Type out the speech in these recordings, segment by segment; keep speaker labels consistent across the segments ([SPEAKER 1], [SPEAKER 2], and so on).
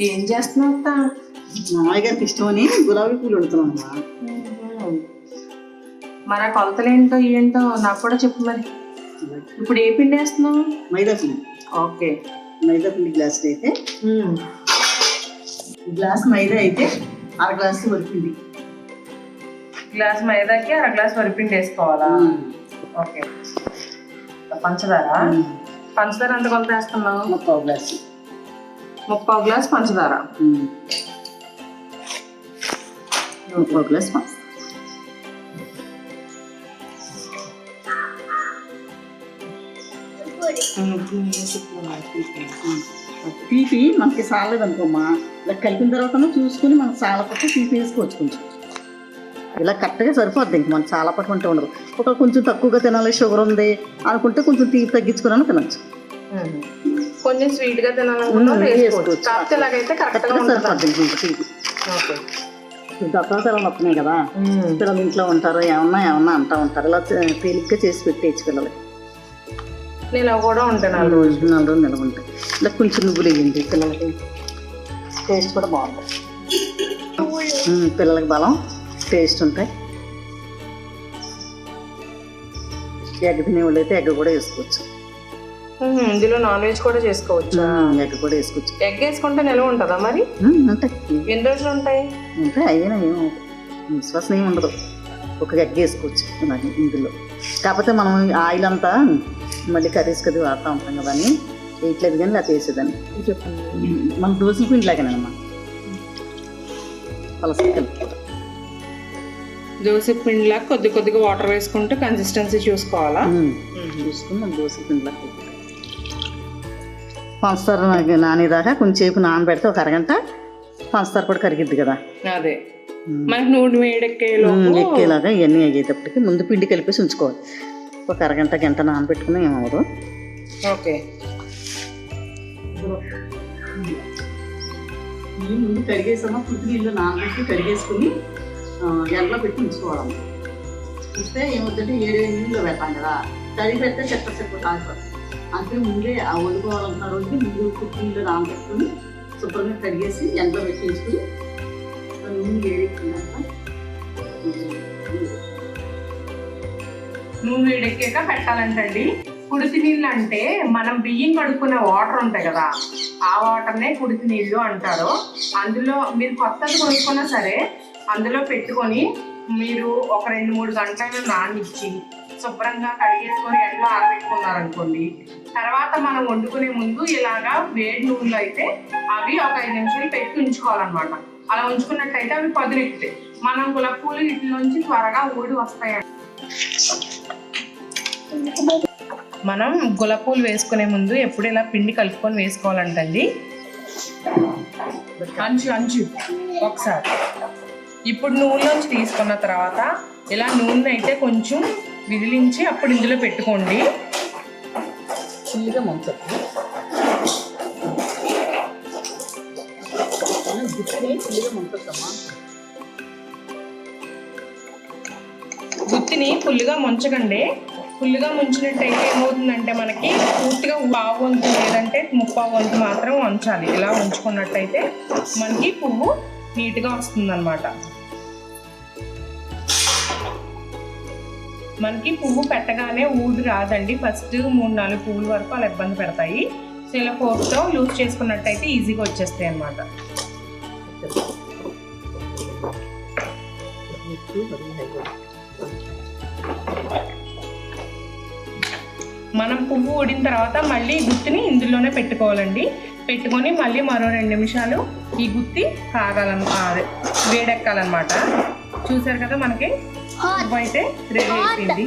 [SPEAKER 1] ఏం చేస్తున్నావు అత్త?
[SPEAKER 2] మామయ్య గారికి ఇష్టమని గులాబీ పూలు వండుతున్నాం అమ్మా.
[SPEAKER 1] మరి ఆ కొలతలు ఏంటో నాకు కూడా చెప్పు మరి. ఇప్పుడు ఏ పిండి వేస్తున్నావు?
[SPEAKER 2] మైదా పిండి.
[SPEAKER 1] ఓకే.
[SPEAKER 2] మైదా పిండి గ్లాస్ అయితే. గ్లాస్ మైదా అయితే అర గ్లాసు వరిపిండి
[SPEAKER 1] గ్లాస్ మైదాకి అర గ్లాస్ వరిపిండి వేసుకోవాలా? ఓకే. పంచదార? పంచదార ఎంత కొలత వేస్తున్నావు?
[SPEAKER 2] గ్లాసు.
[SPEAKER 1] ముప్పావు గ్లాస్ పంచదార.
[SPEAKER 2] ముప్పై గ్లాస్ పంచదార. తీపి మనకి సాలలేదు అనుకోమ్మా. ఇలా కలిపిన తర్వాత చూసుకుని మనకు సాలపట్టు తీపి వేసుకోవచ్చు కొంచెం. ఇలా కరెక్ట్గా సరిపోద్ది ఇంక మనకు చాలా పట్టు ఉంటే ఉండదు. ఒక కొంచెం తక్కువగా తినాలి షుగర్ ఉంది అనుకుంటే కొంచెం తీపి తగ్గించుకుని తినచ్చు.
[SPEAKER 1] కొంచెం స్వీట్గా తినాలనుకున్నా వేసుకోవచ్చు. కాకపోతే ఇలాగైతే
[SPEAKER 2] కరెక్ట్గా వస్తున్నాయి కదా పిల్లలు ఇంట్లో ఉంటారు ఏమన్నా ఏమన్నా అంటా ఉంటారు. ఇలా తేలిగ్గా చేసి పెట్టేయచ్చు పిల్లలకి.
[SPEAKER 1] నేను కూడా ఉంటాను నాలుగు రోజులు.
[SPEAKER 2] నాలుగు రోజులు నిలవ ఉంటాయి. ఇలా కొంచెం నువ్వులు వేయండి పిల్లలకి. టేస్ట్ కూడా బాగుంటుంది. పిల్లలకి బలం టేస్ట్ ఉంటాయి. ఎగ్ తినేవాళ్ళు అయితే ఎగ్ కూడా వేసుకోవచ్చు.
[SPEAKER 1] ఇందులో నాన్ వెజ్ కూడా చేసుకోవచ్చా?
[SPEAKER 2] ఎగ్ కూడా వేసుకోవచ్చు.
[SPEAKER 1] ఎగ్ వేసుకుంటే నిలవ ఉంటుందా మరి?
[SPEAKER 2] ఉంటాయి.
[SPEAKER 1] ఎన్ని రోజులు ఉంటాయి?
[SPEAKER 2] ఉంటాయి అయినా ఏమో విశ్వాసం ఏమి ఉండదు. ఒక ఎగ్ వేసుకోవచ్చు అలాగే ఇందులో. కాకపోతే మనం ఆయిల్ అంతా మళ్ళీ కర్రీస్ కది వాడుతూ ఉంటాం కదా అని. వేయట్లేదు కానీ అలా వేసేదాన్ని. మన దోశల పిండి లాగానమ్మా పలస కలుపుకోవాలి
[SPEAKER 1] దోశ పిండిలా కొద్ది కొద్దిగా వాటర్ వేసుకుంటూ కన్సిస్టెన్సీ చూసుకోవాలా?
[SPEAKER 2] చూసుకుని మన దోశల పిండి లాగా కలుపుకోవాలి. పంచదార నానేదాకా కొంచెంసేపు నానబెడితే ఒక అరగంట పంచదార కూడా కరిగిద్ది కదా.
[SPEAKER 1] అదే. మనకి నూనె
[SPEAKER 2] ఎక్కేలాగా ఇవన్నీ అయ్యేటప్పటికి ముందు పిండి కలిపేసి ఉంచుకోవాలి. ఒక అరగంట గంట నానబెట్టుకుని ఏమవ్వదు.
[SPEAKER 1] ఓకే.
[SPEAKER 2] ముందు కడిగేసామా? పుట్టి నీళ్ళు నానబెట్టి కడిగేసుకుని ఎండలో పెట్టి ఉంచుకోవాలి. ఇస్తే ఏమవుతుందంటే ఏడు నీళ్ళు పెడతాం కదా. కడిగి పెడితే చెత్త చెత్త తాగిపోతుంది అందుకే ముందే ఆ వదుకోవాలన్న రోజుకి ముందు పుట్టి నీళ్ళు నానబెట్టుకుని శుభ్రంగా కడిగేసి ఎండలో పెట్టించుకుని నూనె వేడెక్కినాక
[SPEAKER 1] నూనె వేడెక్కాక పెట్టాలంటండి. కుడితి నీళ్ళు అంటే మనం బియ్యం కడుక్కునే వాటర్ ఉంటాయి కదా ఆ వాటర్నే కుడితి నీళ్ళు అంటారు. అందులో మీరు కొత్తది కొనుక్కున్నా సరే అందులో పెట్టుకొని మీరు ఒక రెండు మూడు గంటలు నానిచ్చి శుభ్రంగా కడిగేసుకొని ఎండలో ఆరబెట్టుకున్నారనుకోండి తర్వాత మనం వండుకునే ముందు ఇలాగా వేడి నూనెలో అయితే అవి ఒక ఐదు నిమిషాలు పెట్టి ఉంచుకోవాలన్నమాట. అలా ఉంచుకున్నట్టయితే అవి పదునెక్కుతాయి మనం గులాబ్ పూలు వీటి నుంచి త్వరగా ఊడి వస్తాయి మనం గులాబీ వేసుకునే ముందు ఎప్పుడు ఇలా పిండి కలుపుకొని వేసుకోవాలంటండి. అంచు అంచు ఒకసారి. ఇప్పుడు నూనెలోంచి తీసుకున్న తర్వాత ఇలా నూనె అయితే కొంచెం విదిలించి అప్పుడు ఇందులో పెట్టుకోండి.
[SPEAKER 2] ముంచద్దమ్మా
[SPEAKER 1] గుత్తిని ఫుల్గా ముంచకండి. ఫుల్గా ముంచినట్టయితే ఏమవుతుందంటే మనకి పూర్తిగా పావు వంతు లేదంటే ముప్పావు వంతు మాత్రం ఉంచాలి ఇలా ఉంచుకున్నట్టయితే మనకి పువ్వు నీట్గా వస్తుందన్నమాట. మనకి పువ్వు పెట్టగానే ఊది రాదండి. ఫస్ట్ మూడు నాలుగు పువ్వుల వరకు అలా ఇబ్బంది పెడతాయి. సో ఇలా ఫోర్క్తో లూజ్ చేసుకున్నట్టయితే ఈజీగా వచ్చేస్తాయి అన్నమాట. మనం పువ్వు ఊడిన తర్వాత మళ్ళీ ఈ గుత్తిని ఇందులోనే పెట్టుకోవాలండి. పెట్టుకొని మళ్ళీ మరో రెండు నిమిషాలు ఈ గుత్తి కాగాలను వేడెక్కాలన్నమాట. చూసారు కదా మనకి? పువ్వు అయితే రెడీ అయిపోయింది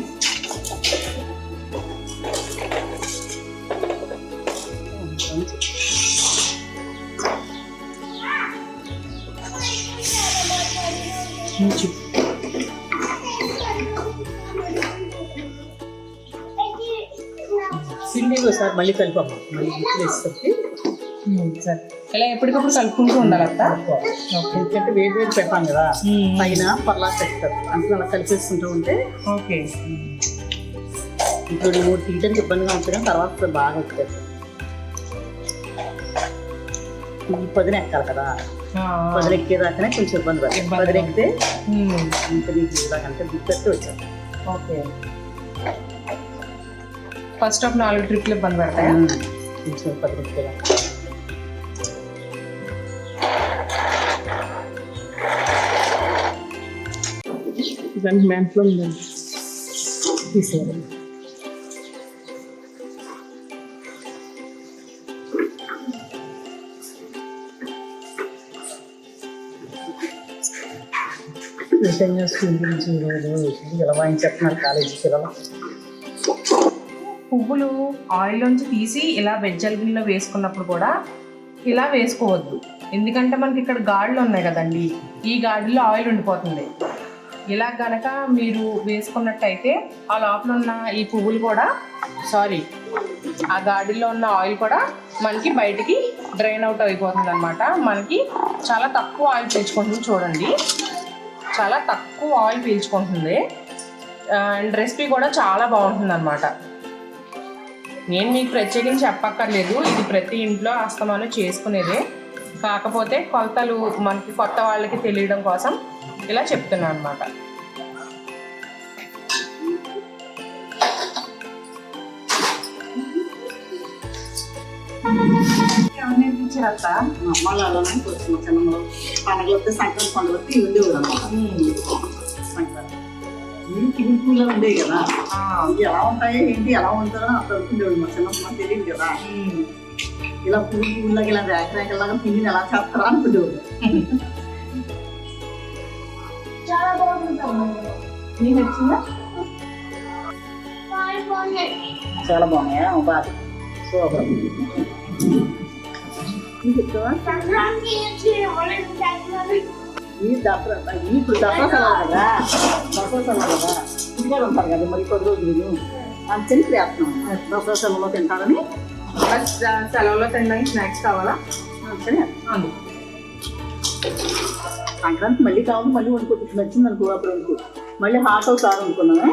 [SPEAKER 2] పిండి ఒకసారి మళ్ళీ కలిపమ్మా మళ్ళీ గుర్తు వేసి
[SPEAKER 1] సరే ఇలా ఎప్పటికప్పుడు కలుపుకుంటూ ఉండాలి అత్త
[SPEAKER 2] ఎందుకంటే వేడి వేడి పెట్టాం కదా పైన పర్లా పెడతారు అంటే అలా కలిపేసుకుంటూ ఉంటే
[SPEAKER 1] ఓకే.
[SPEAKER 2] ఇప్పుడు మూడు తీయడానికి ఇబ్బందిగా ఉంటుంది తర్వాత బాగా వస్తుంది ఈ పదిన ఎక్కాలి కదా. పదిన ఎక్కేదాకానే కొంచెం ఇబ్బంది పడుతుంది పదిన ఎక్కితే ఇంకా నీకు ఇలాగంటే గుర్తెత్తి వచ్చాను
[SPEAKER 1] ఓకే. ఫస్ట్ ఒక నాలుగు ట్రిప్లు ఇబ్బంది పడతాయా?
[SPEAKER 2] కొంచెం ఎక్కేదా
[SPEAKER 1] దానికి మ్యాంట్లో ఉందండి
[SPEAKER 2] తీసేయాలి విషయంగా స్కూల్ గురించి ఇలా వాయించేస్తున్నారు కాలేజీ పిల్లలు
[SPEAKER 1] పువ్వులు ఆయిల్ నుంచి తీసి ఇలా వెజ్జల్ గిన్నెలో వేసుకున్నప్పుడు కూడా ఇలా వేసుకోవద్దు. ఎందుకంటే మనకి ఇక్కడ గాడులు ఉన్నాయి కదండి. ఈ గాడిలో ఆయిల్ ఉండిపోతుంది. ఇలా గనక మీరు వేసుకున్నట్టయితే ఆ లోపల ఉన్న ఈ పువ్వులు కూడా సారీ ఆ గాడిలో ఉన్న ఆయిల్ కూడా మనకి బయటికి డ్రైన్ అవుట్ అయిపోతుంది అనమాట మనకి చాలా తక్కువ ఆయిల్ పీల్చుకుంటుంది చూడండి. చాలా తక్కువ ఆయిల్ పీల్చుకుంటుంది. అండ్ రెసిపీ కూడా చాలా బాగుంటుంది అనమాట నేను మీకు ప్రత్యేకించి చెప్పక్కర్లేదు. ఇది ప్రతి ఇంట్లో అస్తమానం చేసుకునేదే. కాకపోతే కొలతలు మనకి కొత్త వాళ్ళకి తెలియడం కోసం ఇలా చెప్తున్నాను అనమాట నేర్పించారత్త
[SPEAKER 2] మా అమ్మ అలానే వచ్చిన చిన్నలో పండుగలు వస్తే సంక్రాంతి పండుగ వస్తే ఇవి ఉండేవారు అనమాట సంక్రాంతి పూలు ఉండేవి కదా ఎలా ఉంటాయి ఏంటి ఎలా ఉంటారో అంత అనుకునేవాడు మా చిన్నప్పుడు తెలియదు కదా. ఇలా పువ్వు పువ్వులాగా ఇలా రేక రేకలాగా పిండిని ఎలా చేస్తారా అనుకునేవాడు
[SPEAKER 3] చాలా బాగుంటుంది
[SPEAKER 1] నీకు నచ్చిందా?
[SPEAKER 2] చాలా బాగున్నాయా? బాగా. సూపర్. ఈ దసరా ఈ ఇప్పుడు దసరా సెలవు కదా. దసరా సెలవు కదా. ఇంటికాడ ఉంటారు కదా మరి కొద్ది రోజులు అందుకని చేస్తున్నాం దసరా సెలవులో తింటారని.
[SPEAKER 1] సెలవులో తినడానికి స్నాక్స్ కావాలా?
[SPEAKER 2] అందుకని
[SPEAKER 1] అందు.
[SPEAKER 2] సంక్రాంతి మళ్ళీ కావాలి మళ్ళీ వండుకోవచ్చు నచ్చింది అనుకో అప్పుడు వండుకో. మళ్ళీ హాట్ అవుతారు అనుకున్నామే